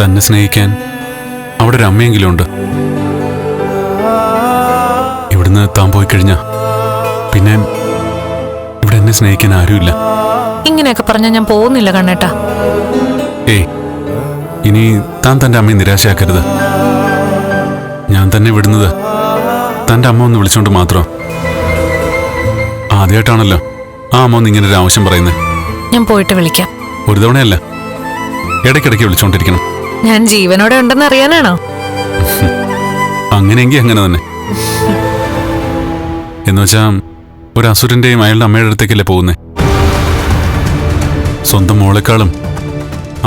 തന്നെ സ്നേഹിക്കാൻ അവിടെ ഒരു അമ്മയെങ്കിലും ഉണ്ട്. ഇവിടുന്ന് താൻ പോയി കഴിഞ്ഞാ പിന്നെ ഇവിടെ എന്നെ സ്നേഹിക്കാൻ ആരുമില്ല. ഇങ്ങനെയൊക്കെ പറഞ്ഞ ഞാൻ പോകുന്നില്ല കണ്ണേട്ടാ. ഏയ് ഇനി താൻ തന്റെ അമ്മയെ നിരാശയാക്കരുത്. ഞാൻ തന്നെ വിടുന്നത് തന്റെ അമ്മ ഒന്ന് വിളിച്ചോണ്ട് മാത്രം. ആദ്യമായിട്ടാണല്ലോ ആ അമ്മ ഒന്ന് ഇങ്ങനെ ഒരു ആവശ്യം പറയുന്നത് ഞാൻ പോയിട്ട് വിളിക്കാം. ഒരു തവണയല്ല ഇടയ്ക്കിടയ്ക്ക് വിളിച്ചോണ്ടിരിക്കണം. ഞാൻ ജീവനോടെ ഉണ്ടെന്ന് അറിയാനാണോ? അങ്ങനെയെങ്കിൽ അങ്ങനെ തന്നെ. എന്നുവെച്ചാ ഒരു അസുരന്റെയും അയാളുടെ അമ്മയുടെ അടുത്തേക്കല്ലേ പോകുന്നേ? സ്വന്തം മോളെക്കാളും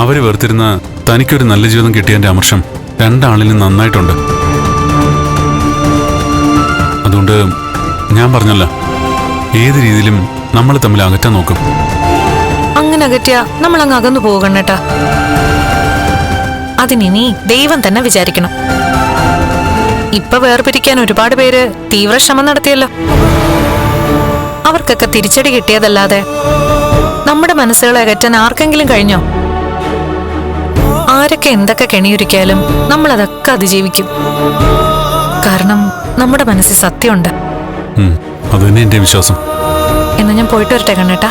അവർ വെറുത്തിരുന്ന തനിക്കൊരു നല്ല ജീവിതം കിട്ടിയതിന്റെ അമർഷം രണ്ടാളിനും നന്നായിട്ടുണ്ട്. അതുകൊണ്ട് ഞാൻ പറഞ്ഞല്ല ഏത് രീതിയിലും നമ്മൾ തമ്മിൽ അകറ്റാൻ നോക്കും. അങ്ങനെ അകറ്റിയ നമ്മൾ അങ്ങ് അകന്നു പോകണ്ണേട്ടാ അതിനി ദൈവം തന്നെ വിചാരിക്കണം. ഇപ്പൊ വേർപിരിക്കാൻ ഒരുപാട് പേര് തീവ്ര ശ്രമം നടത്തിയല്ലോ. അവർക്കൊക്കെ തിരിച്ചടി കിട്ടിയതല്ലാതെ നമ്മുടെ മനസ്സുകളെ അകറ്റാൻ ആർക്കെങ്കിലും കഴിഞ്ഞോ? ആരൊക്കെ എന്തൊക്കെ കെണിയൊരുക്കിയാലും നമ്മൾ അതൊക്കെ അതിജീവിക്കും. കാരണം നമ്മുടെ മനസ്സിൽ സത്യമുണ്ട്. അത് തന്നെ എന്റെ വിശ്വാസം. എന്നാ ഞാൻ പോയിട്ട് വരട്ടെ കണ്ണേട്ടാ.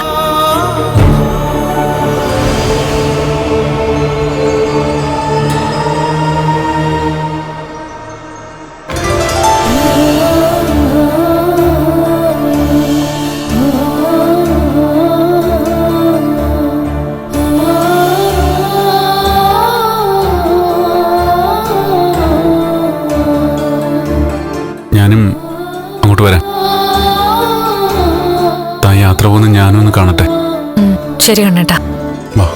യാത്ര പോകുന്ന ഞാനും ഒന്ന് കാണട്ടെ. ശരി കണ്ണേട്ടാ. വാ.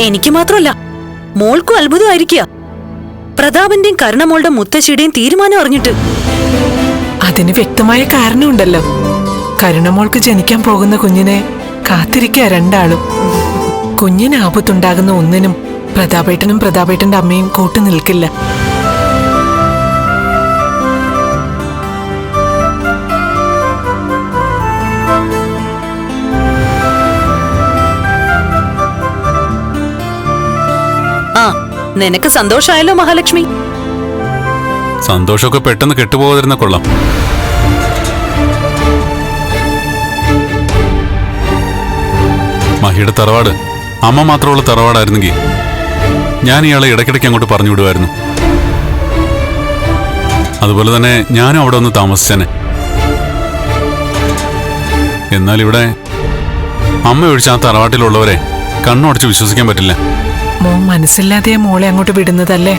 എനിക്ക് മാത്രമല്ല മോൾക്കും അത്ഭുതമായിരിക്കുക. പ്രതാപന്റെയും കരുണമോളുടെ മുത്തശ്ശിയുടെയും തീരുമാനം അറിഞ്ഞിട്ട്. അതിന് വ്യക്തമായ കാരണമുണ്ടല്ലോ. കരുണമോൾക്ക് ജനിക്കാൻ പോകുന്ന കുഞ്ഞിനെ കാത്തിരിക്കുക രണ്ടാളും. കുഞ്ഞിന് ആപത്തുണ്ടാകുന്ന ഒന്നിനും പ്രതാപേട്ടനും പ്രതാപേട്ടന്റെ അമ്മയും കൂട്ടു നിൽക്കില്ല. നിനക്ക് സന്തോഷമായല്ലോ മഹാലക്ഷ്മി. സന്തോഷമൊക്കെ പെട്ടെന്ന് കെട്ടുപോകാതിരുന്ന കൊള്ളാം. മഹിയുടെ തറവാട്. അമ്മ മാത്രമുള്ള തറവാടായിരുന്നെങ്കിൽ ഞാൻ ഇയാളെ ഇടയ്ക്കിടയ്ക്ക് അങ്ങോട്ട് പറഞ്ഞു വിടുമായിരുന്നു. അതുപോലെ തന്നെ ഞാനും അവിടെ ഒന്ന് താമസിച്ചേനെ. എന്നാൽ ഇവിടെ അമ്മ ഒഴിച്ച് ആ തറവാട്ടിലുള്ളവരെ കണ്ണുടച്ച് വിശ്വസിക്കാൻ പറ്റില്ല. മോൻ മനസ്സില്ലാതെ മോളെ അങ്ങോട്ട് വിടുന്നതല്ലേ?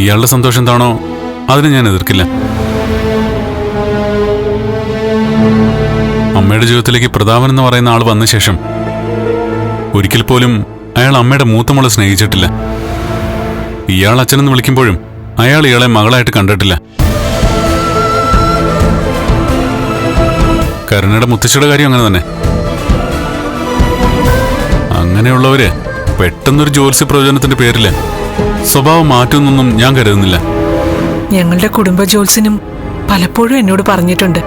ഇയാളുടെ സന്തോഷം എന്താണോ അതിന് ഞാൻ എതിർക്കില്ല. അമ്മയുടെ ജീവിതത്തിലേക്ക് പ്രതാപൻ എന്ന് പറയുന്ന ആൾ വന്ന ശേഷം ഒരിക്കൽ പോലും അയാൾ അമ്മയുടെ മൂത്തമോളെ സ്നേഹിച്ചിട്ടില്ല. ഇയാൾ അച്ഛനെന്ന് വിളിക്കുമ്പോഴും അയാൾ ഇയാളെ മകളായിട്ട് കണ്ടിട്ടില്ല. കരുണയുടെ മുത്തശ്ശിയുടെ കാര്യം അങ്ങനെ തന്നെ. അങ്ങനെയുള്ളവര് പെട്ടെന്നൊരു ജ്യോത്സ്യ പ്രയോജനത്തിന്റെ പേരിൽ സ്വഭാവം മാറ്റുന്നൊന്നും ഞാൻ കരുതുന്നില്ല. ഞങ്ങളുടെ കുടുംബ ജോത്സ്യനും പലപ്പോഴും എന്നോട് പറഞ്ഞിട്ടുണ്ട്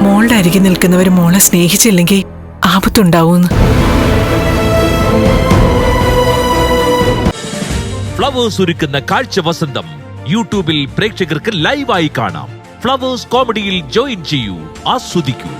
മോളുടെ അരികിൽ നിൽക്കുന്നവർ മോളെ സ്നേഹിച്ചില്ലെങ്കിൽ ആപത്തുണ്ടാവൂന്ന്. ഫ്ലവേഴ്സ് ഒരുക്കുന്ന കാഴ്ച വസന്തം യൂട്യൂബിൽ പ്രേക്ഷകർക്ക് ലൈവായി കാണാം. ഫ്ലവേഴ്സ് കോമഡിയിൽ ജോയിൻ ചെയ്യൂ ആസ്വദിക്കൂ.